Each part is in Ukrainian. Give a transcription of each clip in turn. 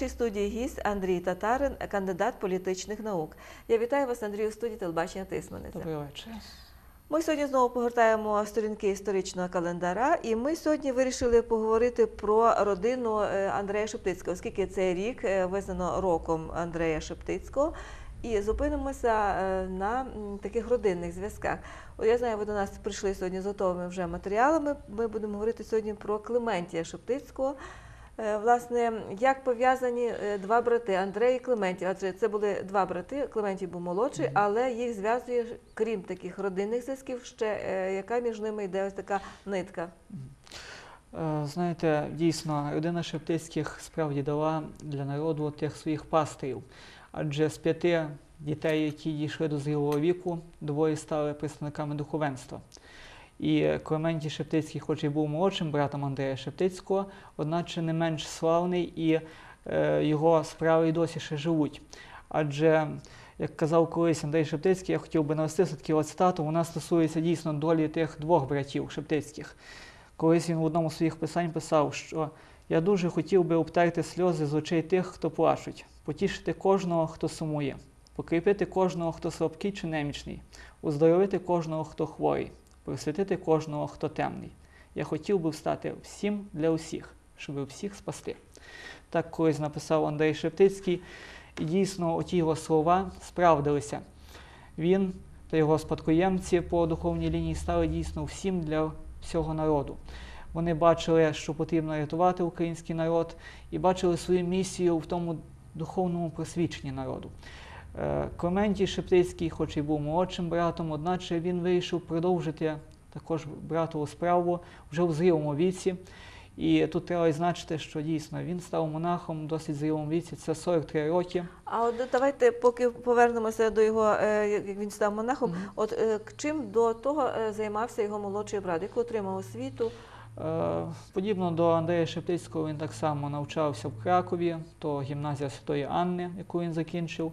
нашій студії гість Андрій Татарин, кандидат політичних наук. Я вітаю вас, Андрію, у студії телебачення Тисмениця. Добрий вечір. Ми сьогодні знову погортаємо сторінки історичного календаря, і ми сьогодні вирішили поговорити про родину е, Андрея Шептицького, оскільки цей рік е, визнано роком Андрея Шептицького. І зупинимося е, на таких родинних зв'язках. Я знаю, ви до нас прийшли сьогодні з готовими вже матеріалами. Ми будемо говорити сьогодні про Клементія Шептицького. Е, Власне, як пов'язані е, два брати Андрей і Клементій? Адже це були два брати. Клементій був молодший, але їх зв'язує, крім таких родинних зв'язків, ще е, яка між ними йде ось така нитка. Знаєте, дійсно, родина Шептицьких справді дала для народу тих своїх пастирів. Адже з п'яти дітей, які дійшли до зрілого віку, двоє стали представниками духовенства. І Клементій Шептицький, хоч і був молодшим братом Андрея Шептицького, одначе не менш славний, і е, його справи й досі ще живуть. Адже, як казав колись Андрій Шептицький, я хотів би навести все-таки цитату, вона стосується дійсно долі тих двох братів Шептицьких. Колись він в одному з своїх писань писав, що я дуже хотів би обтерти сльози з очей тих, хто плачуть, потішити кожного, хто сумує, покріпити кожного, хто слабкий чи немічний, оздоровити кожного, хто хворий, просвітити кожного, хто темний. Я хотів би встати всім для усіх, щоб всіх спасти. Так колись написав Андрій Шептицький, і дійсно оті його слова справдилися. Він та його спадкоємці по духовній лінії стали дійсно всім для всього народу. Вони бачили, що потрібно рятувати український народ, і бачили свою місію в тому духовному просвіченні народу. Е, Клементій Шептицький, хоч і був молодшим братом, одначе він вирішив продовжити також братову справу вже в зрілому віці. І тут треба відзначити, що дійсно він став монахом в досить зрілому віці, це 43 роки. А от давайте, поки повернемося до його, е, як він став монахом, Мгм. от е, чим до того займався його молодший брат, яку отримав освіту? Подібно до Андрея Шептицького, він так само навчався в Кракові, то гімназія Святої Анни, яку він закінчив.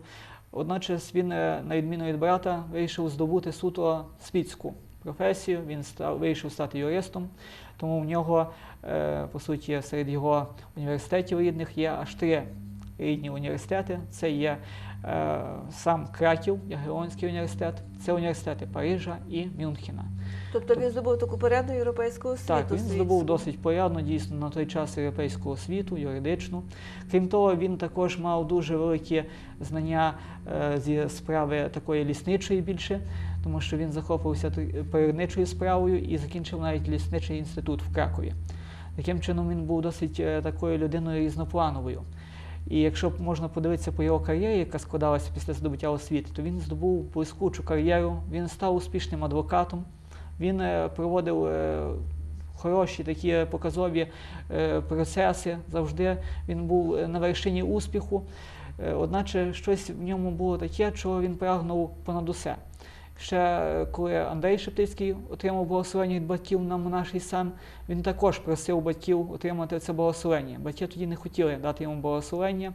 Одночас він, е, на відміну від брата, вирішив здобути суто світську професію. Він став, вирішив стати юристом, тому в нього, е, по суті, серед його університетів рідних є аж три рідні університети. Це є е, сам Краків, Ягелонський університет, це університети Парижа і Мюнхена. Тобто він здобув таку порядну європейську освіту. Так, він здобув досить порядно, дійсно, на той час європейську освіту, юридичну. Крім того, він також мав дуже великі знання е, зі справи такої лісничої більше, тому що він захопився природничою справою і закінчив навіть лісничий інститут в Кракові. Таким чином, він був досить е, такою людиною різноплановою. І якщо можна подивитися по його кар'єрі, яка складалася після здобуття освіти, то він здобув блискучу кар'єру, він став успішним адвокатом, він е, проводив е, хороші такі показові е, процеси. Завжди він був на вершині успіху. Одначе щось в ньому було таке, чого він прагнув понад усе. Ще коли Андрей Шептицький отримав благословення від батьків на монаший сан, він також просив батьків отримати це благословення. Батьки тоді не хотіли дати йому благословення.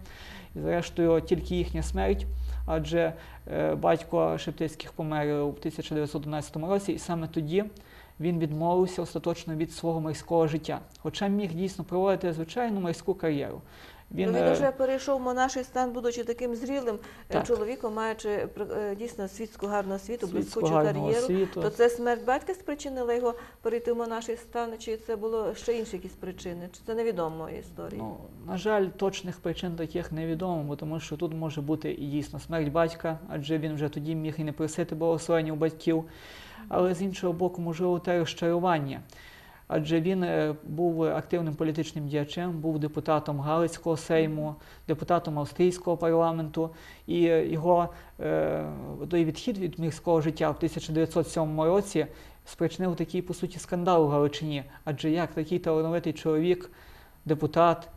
І зрештою тільки їхня смерть, адже е, батько Шептицьких помер у 1911 році, і саме тоді він відмовився остаточно від свого морського життя, хоча міг дійсно проводити звичайну морську кар'єру. Він, він е, вже перейшов в монаший стан, будучи таким зрілим е, Так. чоловіком, маючи е, дійсно світську гарну освіту, блискучу кар'єру. освіту. То це смерть батька спричинила його перейти в монаший стан, чи це було ще інші якісь причини? Чи це невідомо історії? Ну, на жаль, точних причин таких невідомо, бо тому що тут може бути і дійсно смерть батька, адже він вже тоді міг і не просити благословення у батьків. Але з іншого боку, можливо, те розчарування. Адже він е, був активним політичним діячем, був депутатом Галицького сейму, депутатом австрійського парламенту, і е, його е, той відхід від міського життя в 1907 році спричинив такий, по суті, скандал у Галичині. Адже як такий талановитий чоловік, депутат,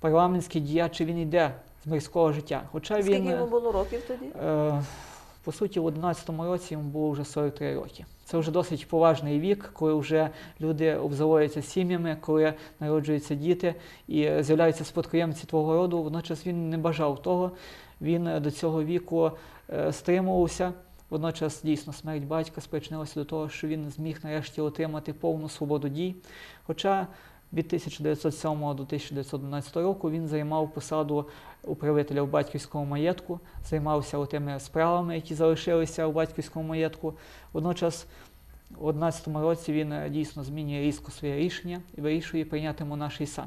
парламентський діяч, він йде з мирського життя. Хоча Скільки він, йому було років тоді? е, по суті, в 11 році йому було вже 43 роки. Це вже досить поважний вік, коли вже люди обзаводяться сім'ями, коли народжуються діти і з'являються спадкоємці твого роду. Водночас він не бажав того. Він до цього віку е, стримувався. Водночас дійсно смерть батька спричинилася до того, що він зміг нарешті отримати повну свободу дій. Хоча від 1907 до 1911 року він займав посаду управителя в батьківському маєтку, займався тими справами, які залишилися у батьківському маєтку. Водночас у 11 році він е, дійсно змінює різко своє рішення і вирішує прийняти монаший сан.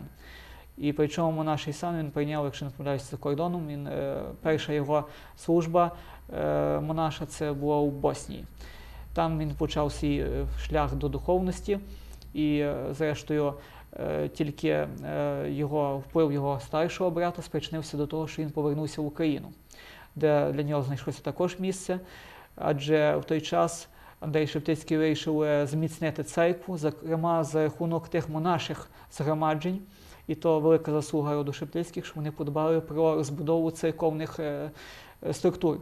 І причому монаший сан він прийняв, якщо не помиляюся, за кордоном. Він, е, перша його служба е, монаша це була у Боснії. Там він почав свій е, шлях до духовності, і, е, зрештою, тільки е, його вплив його старшого брата спричинився до того, що він повернувся в Україну, де для нього знайшлося також місце, адже в той час Андрей Шептицький вирішив е, зміцнити церкву, зокрема за рахунок тих монаших згромаджень. І то велика заслуга роду Шептицьких, що вони подбали про розбудову церковних е, е, структур.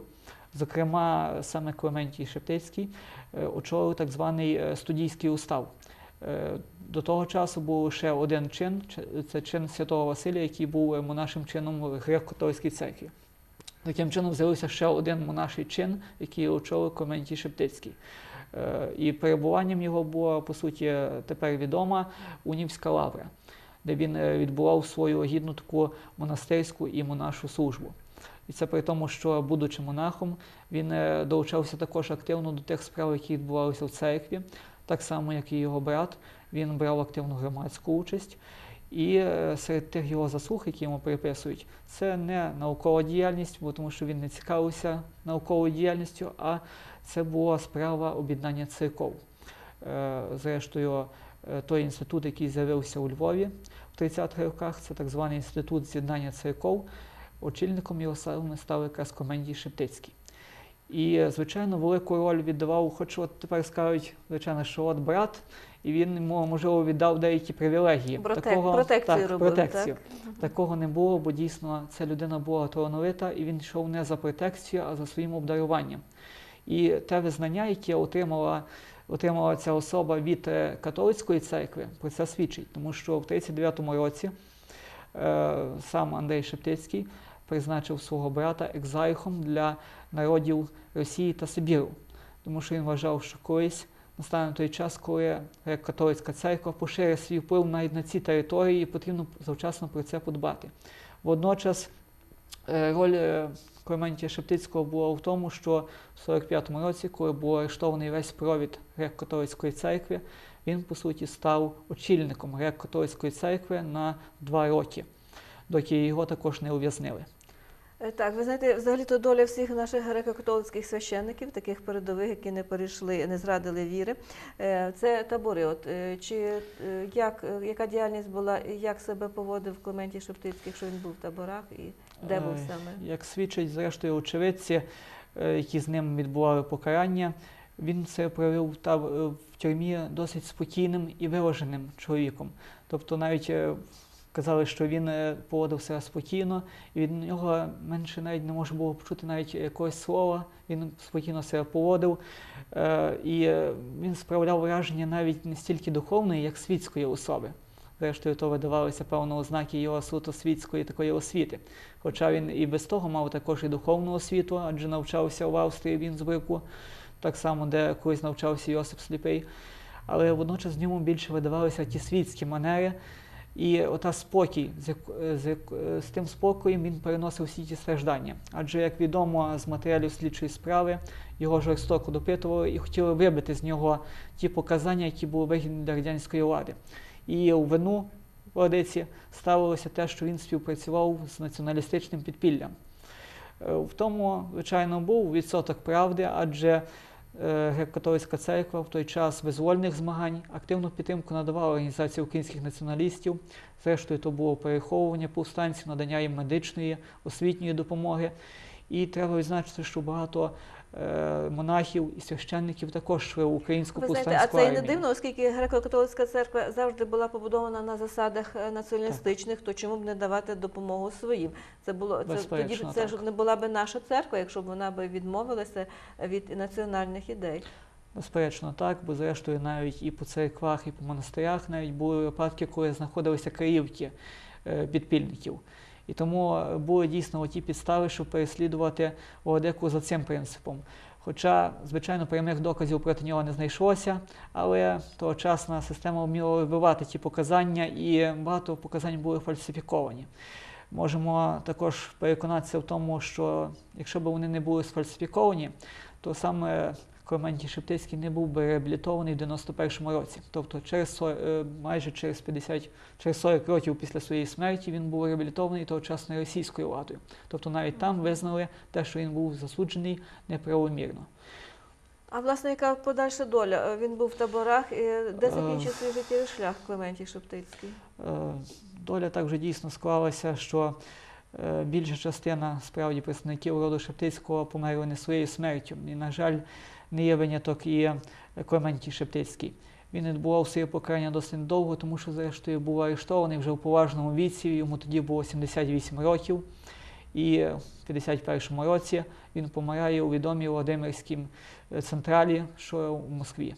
Зокрема, саме Клементій Шептицький е, очолив так званий е, студійський устав. До того часу був лише один чин, це чин святого Василія, який був е, монашим чином в греко-католицькій церкві. Таким чином з'явився ще один монаший чин, який очолив Клементій Шептицький. Е, І перебуванням його була, по суті, тепер відома Унівська лавра, де він е, відбував свою гідну таку монастирську і монашу службу. І це при тому, що, будучи монахом, він долучався також активно до тих справ, які відбувалися в церкві, так само, як і його брат. Він брав активну громадську участь. І е, серед тих його заслуг, які йому приписують, це не наукова діяльність, бо тому що він не цікавився науковою діяльністю, а це була справа об'єднання церков. Е, Зрештою, е, той інститут, який з'явився у Львові в 30-х роках, це так званий інститут з'єднання церков. Очільником його саме став якраз Комендій Шептицький. І, звичайно, велику роль віддавав, хоч от тепер скажуть, звичайно, що от брат, і він йому, можливо, віддав деякі привілегії. Протек- протекцію так, робив, протекцію. так? Такого не було, бо дійсно ця людина була талановита, і він йшов не за протекцію, а за своїм обдаруванням. І те визнання, яке отримала, отримала ця особа від е, католицької церкви, про це свідчить, тому що в 39-му році е, сам Андрей Шептицький призначив свого брата екзархом для народів Росії та Сибіру, тому що він вважав, що колись настане той час, коли католицька церква поширить свій вплив навіть на ці території, і потрібно завчасно про це подбати. Водночас е, роль е, Клементія Шептицького була в тому, що в 45-му році, коли був арештований весь провід греко-католицької церкви, він, по суті, став очільником греко-католицької церкви на два роки, доки його також не ув'язнили. Е, Так, ви знаєте, взагалі-то доля всіх наших греко-католицьких священників, таких передових, які не перейшли, не зрадили віри, е, це табори. От е, чи як яка діяльність була, як себе поводив Клементій Шептицький, якщо він був в таборах і де був саме? Як свідчать, зрештою, очевидці, які з ним відбували покарання, він це провів в тюрмі досить спокійним і виваженим чоловіком. Тобто навіть казали, що він е, поводив себе спокійно, і від нього менше навіть не можна було почути навіть якогось слова. Він спокійно себе поводив. Е, І е, він справляв враження навіть не стільки духовної, як світської особи. Зрештою, то видавалися певно ознаки його суто світської такої освіти. Хоча він і без того мав також і духовну освіту, адже навчався в Австрії в Інсбруку, так само, де колись навчався Йосип Сліпий. Але водночас в ньому більше видавалися ті світські манери. І ота спокій, з, з, з тим спокоєм він переносив всі ті страждання. Адже, як відомо з матеріалів слідчої справи, його жорстоко допитували і хотіли вибити з нього ті показання, які були вигідні для радянської влади. І у вину владиці ставилося те, що він співпрацював з націоналістичним підпіллям. Е, В тому, звичайно, був відсоток правди, адже греко-католицька церква в той час визвольних змагань активну підтримку надавала організації українських націоналістів. Зрештою, то було переховування повстанців, надання їм медичної, освітньої допомоги. І треба відзначити, що багато е, монахів і священників також в українську Ви знаєте, а це і не дивно, оскільки греко-католицька церква завжди була побудована на засадах е, націоналістичних, то чому б не давати допомогу своїм? Це було це тоді це ж не була би наша церква, якщо б вона би відмовилася від національних ідей. Безперечно, так, бо зрештою навіть і по церквах, і по монастирях навіть були випадки, коли знаходилися криївки е, підпільників. І тому е, були дійсно ті підстави, щоб переслідувати Владику за цим принципом. Хоча, звичайно, прямих доказів проти нього не знайшлося, але тогочасна система вміла вибивати ті показання, і багато показань були фальсифіковані. Можемо також переконатися в тому, що якщо б вони не були сфальсифіковані, то саме Клементій Шептицький не був би реабілітований в 91-му році. Тобто через е, майже через 50, через 40 років після своєї смерті він був реабілітований тогочасною російською владою. Тобто навіть там визнали те, що він був засуджений неправомірно. А власне, яка подальша доля? Е, Він був в таборах. Де Е, закінчив свій життєвий шлях Клементій Шептицький? Доля так вже дійсно склалася, що більша частина справді представників роду Шептицького померли не своєю смертю. І, на жаль, не є виняток і Клементій Шептицький. Він відбував своє покарання досить довго, тому що, зрештою, був арештований вже у поважному віці. Йому тоді було 78 років. І в 51-му році він помирає у відомій Володимирській е, централі, що у Москві.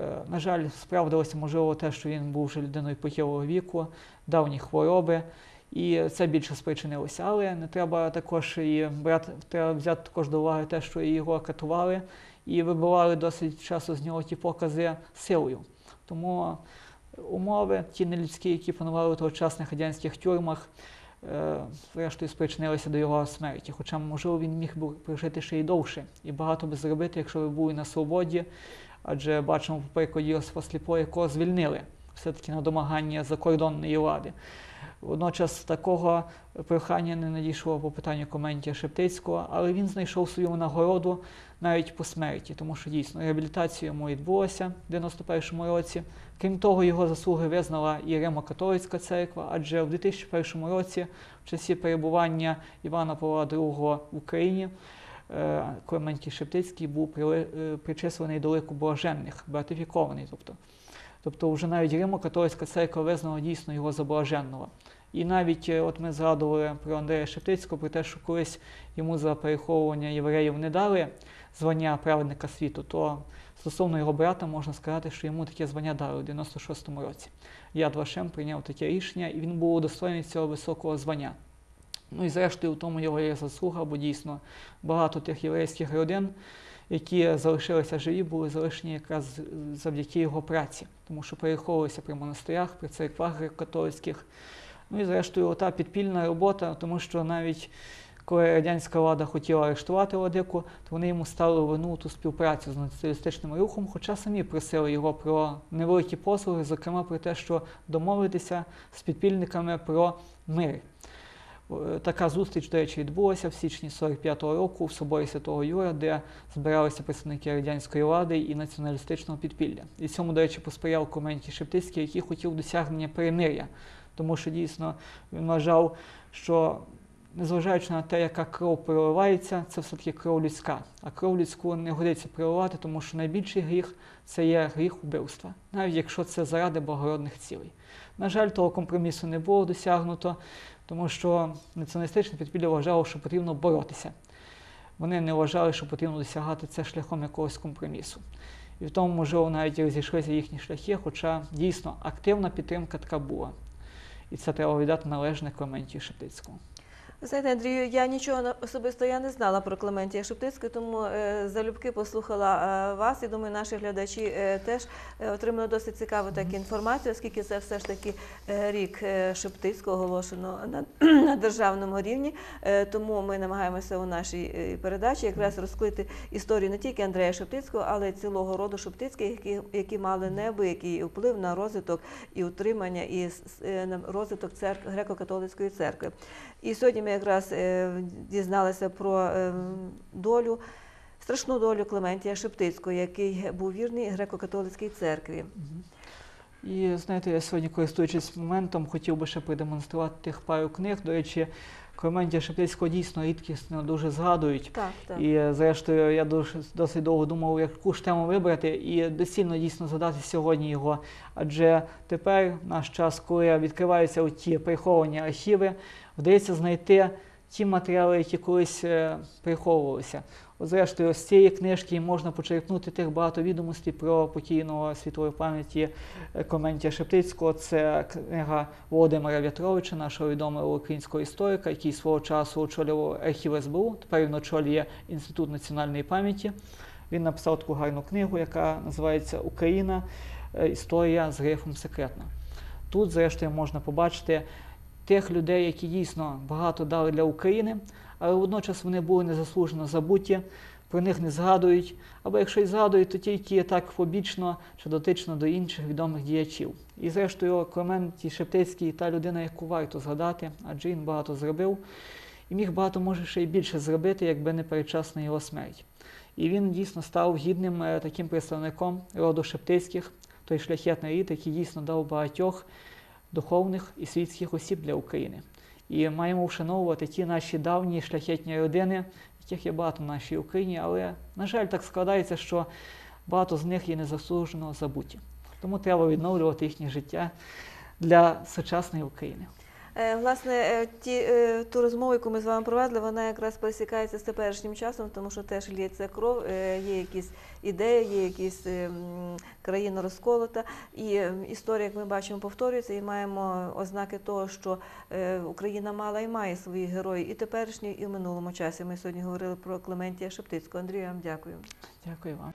Е, На жаль, справдилося можливо те, що він був вже людиною похилого віку, давні хвороби, і це більше спричинилося. Але не треба також і брати, треба взяти також до уваги те, що його катували і вибивали досить часто з нього ті покази силою. Тому умови, ті нелюдські, які панували у тогочасних радянських тюрмах, е, зрештою спричинилися до його смерті. Хоча, можливо, він міг би прожити ще й довше і багато би зробити, якщо ви були на свободі. Адже бачимо по прикладі Йосифа Сліпо, якого звільнили все-таки на домагання закордонної влади. Водночас такого прохання не надійшло по питанню Коментія Шептицького, але він знайшов свою нагороду навіть по смерті, тому що дійсно реабілітація йому відбулася в 91-му році. Крім того, його заслуги визнала і Римо-католицька церква, адже в 2001 році, в часі перебування Івана Павла II в Україні, е, Клементій Шептицький був е, причислений до лику блаженних, братифікований. Тобто, тобто вже навіть Римо-католицька церква визнала дійсно його за блаженного. І навіть е, от ми згадували про Андрея Шептицького, про те, що колись йому за переховування євреїв не дали звання праведника світу, то стосовно його брата можна сказати, що йому таке звання дали в 96-му році. Яд Вашем прийняв таке рішення, і він був удостоєний цього високого звання. Ну і зрештою, в тому його є заслуга, бо дійсно багато тих єврейських родин, які залишилися живі, були залишені якраз завдяки його праці, тому що переховувалися при монастирях, при церквах греко-католицьких. Ну і зрештою, ота підпільна робота, тому що навіть коли радянська влада хотіла арештувати Владику, то вони йому ставили вину ту співпрацю з націоналістичним рухом, хоча самі просили його про невеликі послуги, зокрема про те, що домовитися з підпільниками про мир. Е, Така зустріч, до речі, відбулася в січні 45-го року в соборі Святого Юра, де збиралися представники радянської влади і націоналістичного підпілля. І цьому, до речі, посприяв Коментій Шептицький, який хотів досягнення перемир'я, тому що дійсно він вважав, що незважаючи на те, яка кров проливається, це все-таки кров людська. А кров людську не годиться проливати, тому що найбільший гріх це є гріх убивства, навіть якщо це заради благородних цілей. На жаль, того компромісу не було досягнуто, тому що націоналістичне підпілля вважало, що потрібно боротися. Вони не вважали, що потрібно досягати це шляхом якогось компромісу. І в тому, можливо, навіть розійшлися їхні шляхи, хоча дійсно активна підтримка така була. І це треба віддати належне Клементію Шептицькому. Знаєте, Андрію, я нічого особисто я не знала про Клементія Шептицького, тому е, залюбки послухала е, вас і думаю, наші глядачі е, теж отримали досить цікаву таку інформацію, оскільки це все ж таки рік Шептицького оголошено на, на державному рівні. Тому ми намагаємося у нашій передачі якраз розкрити історію не тільки Андрея Шептицького, але й цілого роду Шептицьких, які, які мали неабиякий вплив на розвиток і утримання і розвиток церкви греко-католицької церкви. І сьогодні ми якраз е, дізналися про е, долю, страшну долю Клементія Шептицького, який був вірний греко-католицькій церкві. І знаєте, я сьогодні, користуючись моментом, хотів би ще продемонструвати тих пару книг. До речі, Клементія Шептицького дійсно рідкісно дуже згадують. Так, так. І е, зрештою я дуже досить довго думав, яку ж тему вибрати, і доцільно дійсно задати сьогодні його. Адже тепер наш час, коли відкриваються ті приховані архіви, вдається знайти ті матеріали, які колись е, приховувалися. Зрештою, з цієї книжки можна почерпнути тих багато відомостей про покійного світової пам'яті е, Клементія Шептицького. Це книга Володимира В'ятровича, нашого відомого українського історика, який свого часу очолював архів СБУ. Тепер він очолює Інститут національної пам'яті. Він написав таку гарну книгу, яка називається Україна. е, Історія з грифом секретна. Тут, зрештою, можна побачити тих людей, які дійсно багато дали для України, але водночас вони були незаслужено забуті, про них не згадують, або якщо й згадують, то тільки так побічно чи дотично до інших відомих діячів. І зрештою, Клементій Шептицький та людина, яку варто згадати, адже він багато зробив, і міг багато може ще й більше зробити, якби не передчасна його смерть. І він дійсно став гідним е, таким представником роду Шептицьких, той шляхетний рід, який дійсно дав багатьох духовних і світських осіб для України. І маємо вшановувати ті наші давні шляхетні родини, яких є багато в нашій Україні, але, на жаль, так складається, що багато з них є незаслужено забуті. Тому треба відновлювати їхнє життя для сучасної України. Е, Власне, е, ті, е, ту розмову, яку ми з вами провели, вона якраз пересікається з теперішнім часом, тому що теж лється кров, є якісь ідеї, є якісь е, країна розколота. І е, історія, як ми бачимо, повторюється, і маємо ознаки того, що Україна мала і має свої герої і теперішні, і в минулому часі. Ми сьогодні говорили про Клементія Шептицького. Андрію, я вам дякую. Дякую вам.